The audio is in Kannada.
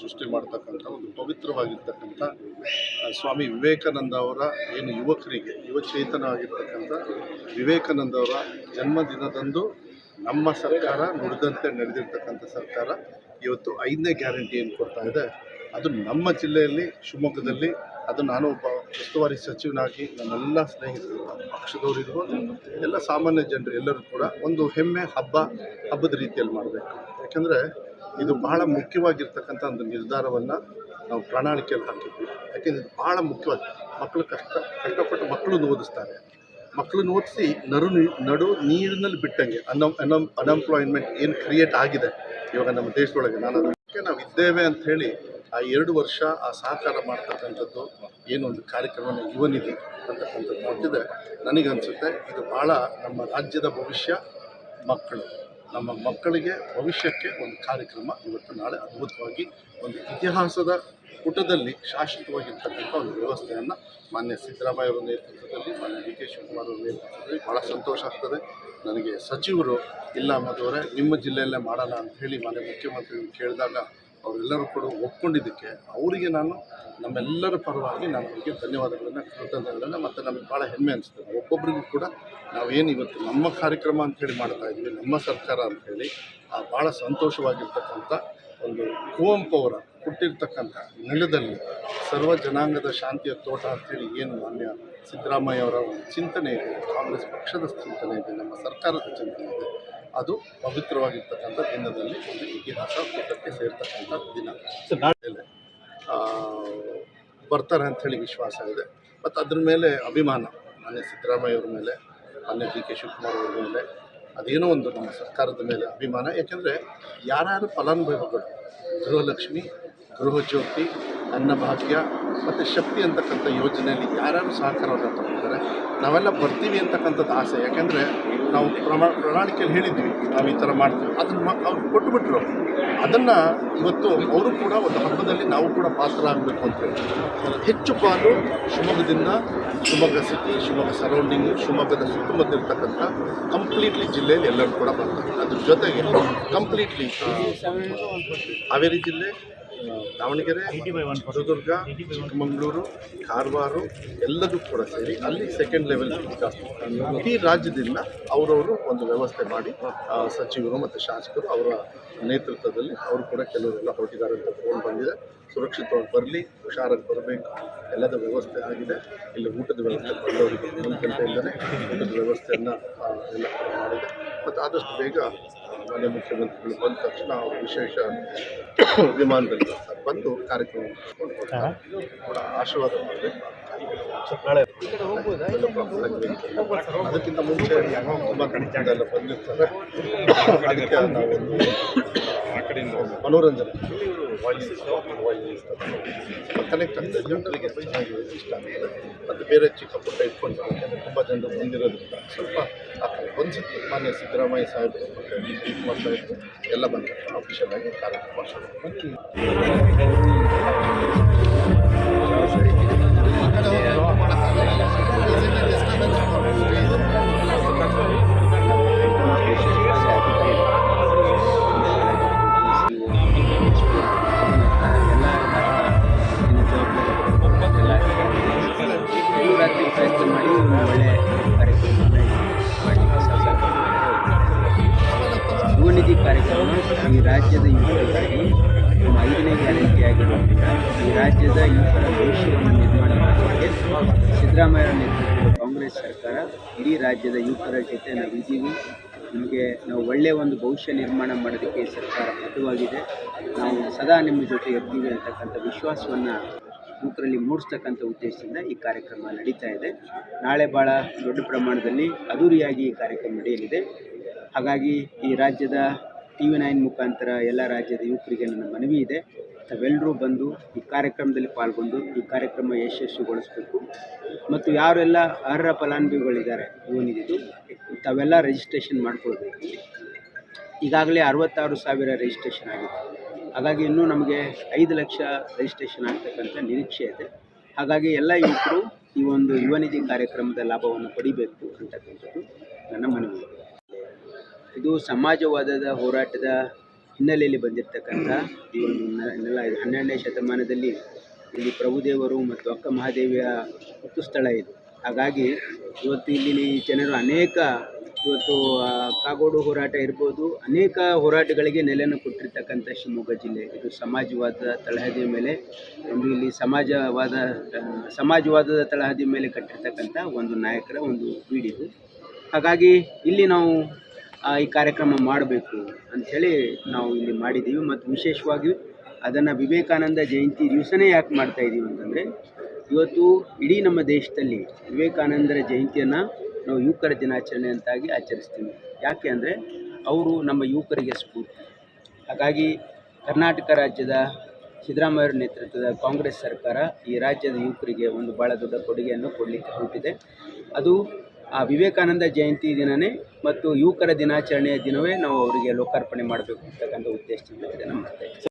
ಸೃಷ್ಟಿ ಮಾಡ್ತಕ್ಕಂಥ ಒಂದು ಪವಿತ್ರವಾಗಿರ್ತಕ್ಕಂಥ ಸ್ವಾಮಿ ವಿವೇಕಾನಂದ ಅವರ ಏನು ಯುವಕರಿಗೆ, ಯುವ ಚೇತನ ಆಗಿರ್ತಕ್ಕಂಥ ವಿವೇಕಾನಂದ ಅವರ ಜನ್ಮದಿನದಂದು ನಮ್ಮ ಸರ್ಕಾರ ನುಡಿದಂತೆ ನಡೆದಿರ್ತಕ್ಕಂಥ ಸರ್ಕಾರ ಇವತ್ತು ಐದನೇ ಗ್ಯಾರಂಟಿ ಏನು ಕೊಡ್ತಾ ಇದೆ. ಅದು ನಮ್ಮ ಜಿಲ್ಲೆಯಲ್ಲಿ, ಶಿವಮೊಗ್ಗದಲ್ಲಿ, ಅದು ನಾನು ಒಬ್ಬ ಉಸ್ತುವಾರಿ ಸಚಿವನಾಗಿ ನನ್ನೆಲ್ಲ ಸ್ನೇಹಿತರು, ಪಕ್ಷದವರು ಇರ್ಬೋದು, ಎಲ್ಲ ಸಾಮಾನ್ಯ ಜನರು ಎಲ್ಲರೂ ಕೂಡ ಒಂದು ಹೆಮ್ಮೆ ಹಬ್ಬ ಹಬ್ಬದ ರೀತಿಯಲ್ಲಿ ಮಾಡಬೇಕು. ಯಾಕಂದರೆ ಇದು ಬಹಳ ಮುಖ್ಯವಾಗಿರ್ತಕ್ಕಂಥ ಒಂದು ನಿರ್ಧಾರವನ್ನು ನಾವು ಪ್ರಣಾಳಿಕೆಯಲ್ಲಿ ಹಾಕಿದ್ವಿ. ಯಾಕೆಂದರೆ ಇದು ಬಹಳ ಮುಖ್ಯವಾಗಿ ಮಕ್ಕಳು ಕಷ್ಟ, ಕಷ್ಟಪಟ್ಟು ಮಕ್ಕಳನ್ನು ಓದಿಸ್ತಾರೆ. ಮಕ್ಕಳನ್ನು ಓದಿಸಿ ನರು ನಡು ನೀರಿನಲ್ಲಿ ಬಿಟ್ಟಂಗೆ, ಅನ್ ಅನ್ ಅನ್ಎಂಪ್ಲಾಯ್ಮೆಂಟ್ ಏನು ಕ್ರಿಯೇಟ್ ಆಗಿದೆ ಇವಾಗ ನಮ್ಮ ದೇಶದೊಳಗೆ. ನಾನು ಅದಕ್ಕೆ ನಾವು ಇದ್ದೇವೆ ಹೇಳಿ ಆ ಎರಡು ವರ್ಷ ಆ ಸಹಕಾರ ಮಾಡ್ತಕ್ಕಂಥದ್ದು ಒಂದು ಕಾರ್ಯಕ್ರಮನ ಯುವನಿಧಿ ಅಂತಕ್ಕಂಥದ್ದು ನೋಡ್ತಿದೆ ನನಗನ್ಸುತ್ತೆ ಇದು ಭಾಳ ನಮ್ಮ ರಾಜ್ಯದ ಭವಿಷ್ಯ ಮಕ್ಕಳು. ನಮ್ಮ ಮಕ್ಕಳಿಗೆ ಭವಿಷ್ಯಕ್ಕೆ ಒಂದು ಕಾರ್ಯಕ್ರಮ ಇವತ್ತು ನಾಳೆ ಅದ್ಭುತವಾಗಿ ಒಂದು ಇತಿಹಾಸದ ಪುಟದಲ್ಲಿ ಶಾಶ್ವತವಾಗಿರ್ತಕ್ಕಂಥ ಒಂದು ವ್ಯವಸ್ಥೆಯನ್ನು ಮಾನ್ಯ ಸಿದ್ದರಾಮಯ್ಯ ಅವರ ನೇತೃತ್ವದಲ್ಲಿ, ಮಾನ್ಯ ಡಿ ಕೆ ಶಿವಕುಮಾರ್ ಅವರ ನೇತೃತ್ವದಲ್ಲಿ ಭಾಳ ಸಂತೋಷ ಆಗ್ತದೆ. ನನಗೆ ಸಚಿವರು ಇಲ್ಲ ಮಧುವರೇ, ನಿಮ್ಮ ಜಿಲ್ಲೆಯಲ್ಲೇ ಮಾಡೋಣ ಅಂತ ಹೇಳಿ ಮಾನ್ಯ ಮುಖ್ಯಮಂತ್ರಿಗಳು ಕೇಳಿದಾಗ ಅವರೆಲ್ಲರೂ ಕೂಡ ಒಪ್ಕೊಂಡಿದ್ದಕ್ಕೆ ಅವರಿಗೆ ನಾನು, ನಮ್ಮೆಲ್ಲರ ಪರವಾಗಿ ನಾನು ಅವರಿಗೆ ಧನ್ಯವಾದಗಳನ್ನು ಕೃತಜ್ಞತೆಗಳನ್ನು ಮತ್ತು ನಮಗೆ ಭಾಳ ಹೆಮ್ಮೆ ಅನಿಸ್ತದೆ ಒಬ್ಬೊಬ್ಬರಿಗೂ ಕೂಡ ನಾವೇನು ಇವತ್ತು ನಮ್ಮ ಕಾರ್ಯಕ್ರಮ ಅಂತೇಳಿ ಮಾಡ್ತಾ ಇದ್ದೀವಿ ನಮ್ಮ ಸರ್ಕಾರ ಅಂಥೇಳಿ ಆ ಭಾಳ ಸಂತೋಷವಾಗಿರ್ತಕ್ಕಂಥ ಒಂದು ಕುವೆಂಪು ಅವರ ಹುಟ್ಟಿರ್ತಕ್ಕಂಥ ನೆಲದಲ್ಲಿ ಸರ್ವ ಜನಾಂಗದ ಶಾಂತಿಯ ತೋಟ ಅಂತೇಳಿ ಏನು ಮಾನ್ಯ ಸಿದ್ದರಾಮಯ್ಯ ಅವರ ಒಂದು ಚಿಂತನೆ ಇದೆ, ಕಾಂಗ್ರೆಸ್ ಪಕ್ಷದ ಚಿಂತನೆ ಇದೆ, ನಮ್ಮ ಸರ್ಕಾರದ ಚಿಂತನೆ ಇದೆ. ಅದು ಪವಿತ್ರವಾಗಿರ್ತಕ್ಕಂಥ ದಿನದಲ್ಲಿ ಒಂದು ಇತಿಹಾಸ ಪುಟಕ್ಕೆ ಸೇರ್ತಕ್ಕಂಥ ದಿನ. ನಾಳೆ ಬರ್ತಾರೆ ಅಂಥೇಳಿ ವಿಶ್ವಾಸ ಇದೆ. ಮತ್ತು ಅದ್ರ ಮೇಲೆ ಅಭಿಮಾನ ಮಾನ್ಯ ಸಿದ್ದರಾಮಯ್ಯ ಅವ್ರ ಮೇಲೆ ಮಾನ್ಯ ಡಿ ಕೆ ಶಿವಕುಮಾರ್ ಅವ್ರ ಮೇಲೆ ಅದೇನೋ ಒಂದು ನಮ್ಮ ಸರ್ಕಾರದ ಮೇಲೆ ಅಭಿಮಾನ. ಯಾಕೆಂದರೆ ಯಾರ್ಯಾರು ಫಲಾನುಭವಿಗಳು ಗೃಹಲಕ್ಷ್ಮಿ ಗೃಹಜ್ಯೋತಿ ಅನ್ನಭಾಗ್ಯ ಮತ್ತು ಶಕ್ತಿ ಅಂತಕ್ಕಂಥ ಯೋಜನೆಯಲ್ಲಿ ಯಾರ್ಯಾರು ಸಹಕಾರವನ್ನು ತಗೊಂಡಿದ್ದಾರೆ ನಾವೆಲ್ಲ ಬರ್ತೀವಿ ಅಂತಕ್ಕಂಥದ್ದು ಆಸೆ. ಯಾಕೆಂದರೆ ನಾವು ಪ್ರಮಾ, ಪ್ರಣಾಳಿಕೆಯಲ್ಲಿ ಹೇಳಿದ್ವಿ ನಾವು ಈ ಥರ ಮಾಡ್ತೀವಿ. ಅದನ್ನು ಅವ್ರು ಕೊಟ್ಟು ಕೊಟ್ಟುಬಿಟ್ರು ಅದನ್ನು ಇವತ್ತು ಅವರು ಕೂಡ ಒಂದು ಹಬ್ಬದಲ್ಲಿ ನಾವು ಕೂಡ ಪಾತ್ರ ಆಗಬೇಕು ಅಂತ ಹೇಳಿ. ಹೆಚ್ಚು ಪಾಲು ಶಿವಮೊಗ್ಗದಿಂದ, ಶಿವಮೊಗ್ಗ ಸಿಟಿ ಶಿವಮೊಗ್ಗ ಸರೌಂಡಿಂಗು ಶಿವಮೊಗ್ಗದ ಸುತ್ತಮುತ್ತ ಇರ್ತಕ್ಕಂಥ ಕಂಪ್ಲೀಟ್ಲಿ ಜಿಲ್ಲೆಯಲ್ಲಿ ಎಲ್ಲರೂ ಕೂಡ ಬರ್ತಾರೆ ಅದ್ರ ಜೊತೆಗೆ ಕಂಪ್ಲೀಟ್ಲಿ ಹಾವೇರಿ ಜಿಲ್ಲೆ ದಾವಣಗೆರೆ, ಚಿತ್ರದುರ್ಗ, ಚಿಕ್ಕಮಗಳೂರು, ಕಾರವಾರ ಎಲ್ಲದೂ ಕೂಡ ಸೇರಿ ಅಲ್ಲಿ ಸೆಕೆಂಡ್ ಲೆವೆಲ್ ಇಡೀ ರಾಜ್ಯದಿಂದ ಅವರವರು ಒಂದು ವ್ಯವಸ್ಥೆ ಮಾಡಿ ಸಚಿವರು ಮತ್ತು ಶಾಸಕರು ಅವರ ನೇತೃತ್ವದಲ್ಲಿ ಅವರು ಕೂಡ ಕೆಲವರೆಲ್ಲ ಹೊರಟಿದ್ದಾರೆ ಅಂತ ಫೋನ್ ಬಂದಿದೆ. ಸುರಕ್ಷಿತವಾಗಿ ಬರಲಿ, ಹುಷಾರಾಗಿ ಬರಬೇಕು, ಎಲ್ಲದ ವ್ಯವಸ್ಥೆ ಆಗಿದೆ. ಇಲ್ಲಿ ಊಟದ ವ್ಯವಸ್ಥೆ ಬಂದವರಿಗೆ ಒಂದು ಗಂಟೆಯಿಂದಲೇ ಊಟದ ವ್ಯವಸ್ಥೆಯನ್ನು ಎಲ್ಲ ಮಾಡಿದೆ. ಮತ್ತು ಆದಷ್ಟು ಬೇಗ ಮಾನ್ಯ ಮುಖ್ಯಮಂತ್ರಿಗಳು ಬಂದ ತಕ್ಷಣ ಅವರು ವಿಶೇಷ ವಿಮಾನದಲ್ಲಿ ಬರ್ತಾರೆ. ಬಂದು ಕಾರ್ಯಕ್ರಮ ಕೂಡ ಆಶೀರ್ವಾದ ಅದಕ್ಕಿಂತ ಮುಂಚೆ ತುಂಬ ಕಡಿತದೆಲ್ಲ ಬಂದಿರ್ತಾರೆ. ಅದಕ್ಕೆ ನಾವು ಮನೋರಂಜನೆ. ಕನೆಕ್ಟ್ ಆಗ್ತದೆ ಜನರಿಗೆ ಚೆನ್ನಾಗಿ ಇಷ್ಟ ಆಗ್ತದೆ ಮತ್ತು ಬೇರೆ ಚಿಕ್ಕ ಪುಟ್ಟ ಇಟ್ಕೊಂಡು ತುಂಬ ಜನರು ಬಂದಿರೋದ್ರಿಂದ ಸ್ವಲ್ಪ ಆ ಕಡೆ ಒಂದು ಸತಿ ಮಾನ್ಯ ಸಿದ್ದರಾಮಯ್ಯ ಸಾಹೇಬರು ಮತ್ತು ಡಿ ಕೆ ಕುಮಾರ್ ಸಾಹೇಬರು ಎಲ್ಲ ಬಂದರು ಅಫಿಷಿಯಲ್ ಆಗಿ ಕಾರ್ಯಕ್ರಮ ಶುರು ಯುವನಿಧಿ ಕಾರ್ಯಕ್ರಮ ಈ ರಾಜ್ಯದ ಯುವಕರಿಗೆ ನಮ್ಮ ಐದನೇ ಗ್ಯಾರಂಟಿ ಆಗಿರೋದ್ರಿಂದ ಈ ರಾಜ್ಯದ ಯುವಕರ ಭವಿಷ್ಯವನ್ನು ನಿರ್ಮಾಣ ಮಾಡಲಿಕ್ಕೆ ಸಿದ್ದರಾಮಯ್ಯ ನೇತೃತ್ವದ ಕಾಂಗ್ರೆಸ್ ಸರ್ಕಾರ ಇಡೀ ರಾಜ್ಯದ ಯುವಕರ ಜೊತೆ ನಾವು ಇದ್ದೀವಿ. ನಿಮಗೆ ನಾವು ಒಳ್ಳೆಯ ಒಂದು ಭವಿಷ್ಯ ನಿರ್ಮಾಣ ಮಾಡೋದಕ್ಕೆ ಈ ಸರ್ಕಾರ ಬದ್ಧವಾಗಿದೆ. ನಾವು ಸದಾ ನಿಮ್ಮ ಜೊತೆ ಇರ್ತೀವಿ ಅಂತಕ್ಕಂಥ ವಿಶ್ವಾಸವನ್ನು ಯುವಕರಲ್ಲಿ ಮೂಡಿಸ್ತಕ್ಕಂಥ ಉದ್ದೇಶದಿಂದ ಈ ಕಾರ್ಯಕ್ರಮ ನಡೀತಾ ಇದೆ. ನಾಳೆ ಭಾಳ ದೊಡ್ಡ ಪ್ರಮಾಣದಲ್ಲಿ ಅದ್ದೂರಿಯಾಗಿ ಈ ಕಾರ್ಯಕ್ರಮ ನಡೆಯಲಿದೆ. ಹಾಗಾಗಿ ಈ ರಾಜ್ಯದ ಟಿ ವಿ ನೈನ್ ಮುಖಾಂತರ ಎಲ್ಲ ರಾಜ್ಯದ ಯುವಕರಿಗೆ ನನ್ನ ಮನವಿ ಇದೆ. ತಾವೆಲ್ಲರೂ ಬಂದು ಈ ಕಾರ್ಯಕ್ರಮದಲ್ಲಿ ಪಾಲ್ಗೊಂಡು ಈ ಕಾರ್ಯಕ್ರಮ ಯಶಸ್ವಿಗೊಳಿಸಬೇಕು. ಮತ್ತು ಯಾರೆಲ್ಲ ಅರ್ಹ ಫಲಾನುಭವಿಗಳಿದ್ದಾರೆ, ಯುವನಿಧಿದು, ತಾವೆಲ್ಲ ರಿಜಿಸ್ಟ್ರೇಷನ್ ಮಾಡ್ಕೊಳ್ಬೇಕು. ಈಗಾಗಲೇ ಅರವತ್ತಾರು ಸಾವಿರ ರಿಜಿಸ್ಟ್ರೇಷನ್ ಆಗಿದೆ. ಹಾಗಾಗಿ ಇನ್ನೂ ನಮಗೆ ಐದು ಲಕ್ಷ ರಿಜಿಸ್ಟ್ರೇಷನ್ ಆಗ್ತಕ್ಕಂಥ ನಿರೀಕ್ಷೆ ಇದೆ. ಹಾಗಾಗಿ ಎಲ್ಲ ಯುವಕರು ಈ ಒಂದು ಯುವನಿಧಿ ಕಾರ್ಯಕ್ರಮದ ಲಾಭವನ್ನು ಪಡಿಬೇಕು ಅಂತಕ್ಕಂಥದ್ದು ನನ್ನ ಮನವಿ. ಇದು ಸಮಾಜವಾದದ ಹೋರಾಟದ ಹಿನ್ನೆಲೆಯಲ್ಲಿ ಬಂದಿರತಕ್ಕಂಥ ಈ ಒಂದು ನೆಲ ಇದು. ಹನ್ನೆರಡನೇ ಶತಮಾನದಲ್ಲಿ ಇಲ್ಲಿ ಪ್ರಭುದೇವರು ಮತ್ತು ಅಕ್ಕ ಮಹಾದೇವಿಯ ಹುಟ್ಟುಸ್ಥಳ ಇದು. ಹಾಗಾಗಿ ಇವತ್ತು ಇಲ್ಲಿ ಜನರು ಅನೇಕ ಇವತ್ತು ಕಾಗೋಡು ಹೋರಾಟ ಇರ್ಬೋದು. ಅನೇಕ ಹೋರಾಟಗಳಿಗೆ ನೆಲೆಯನ್ನು ಕೊಟ್ಟಿರ್ತಕ್ಕಂಥ ಶಿವಮೊಗ್ಗ ಜಿಲ್ಲೆ. ಇದು ಸಮಾಜವಾದ ತಳಹದಿಯ ಮೇಲೆ ಒಂದು ಇಲ್ಲಿ ಸಮಾಜವಾದ ಸಮಾಜವಾದದ ತಳಹದಿಯ ಮೇಲೆ ಕಟ್ಟಿರ್ತಕ್ಕಂಥ ಒಂದು ನಾಯಕರ ಒಂದು ಬೀಡಿದು. ಹಾಗಾಗಿ ಇಲ್ಲಿ ನಾವು ಈ ಕಾರ್ಯಕ್ರಮ ಮಾಡಬೇಕು ಅಂಥೇಳಿ ನಾವು ಇಲ್ಲಿ ಮಾಡಿದ್ದೀವಿ ಮತ್ತು ವಿಶೇಷವಾಗಿ ಅದನ್ನು ವಿವೇಕಾನಂದ ಜಯಂತಿ ದಿವಸನೇ ಯಾಕೆ ಮಾಡ್ತಾ ಇದ್ದೀವಿ ಅಂತಂದರೆ, ಇವತ್ತು ಇಡೀ ನಮ್ಮ ದೇಶದಲ್ಲಿ ವಿವೇಕಾನಂದರ ಜಯಂತಿಯನ್ನು ನಾವು ಯುವಕರ ದಿನಾಚರಣೆ ಅಂತಾಗಿ ಆಚರಿಸ್ತೀವಿ. ಯಾಕೆ ಅಂದರೆ, ಅವರು ನಮ್ಮ ಯುವಕರಿಗೆ ಸ್ಫೂರ್ತಿ. ಹಾಗಾಗಿ ಕರ್ನಾಟಕ ರಾಜ್ಯದ ಸಿದ್ದರಾಮಯ್ಯವ್ರ ನೇತೃತ್ವದ ಕಾಂಗ್ರೆಸ್ ಸರ್ಕಾರ ಈ ರಾಜ್ಯದ ಯುವಕರಿಗೆ ಒಂದು ಭಾಳ ದೊಡ್ಡ ಕೊಡುಗೆಯನ್ನು ಕೊಡಲಿಕ್ಕೆ ಹೊರಟಿದೆ. ಅದು ಆ ವಿವೇಕಾನಂದ ಜಯಂತಿ ದಿನವೇ ಮತ್ತು ಯುವಕರ ದಿನಾಚರಣೆಯ ದಿನವೇ ನಾವು ಅವರಿಗೆ ಲೋಕಾರ್ಪಣೆ ಮಾಡಬೇಕು ಅಂತಕ್ಕಂಥ ಉದ್ದೇಶದಿಂದ ಇದ್ದೀವಿ.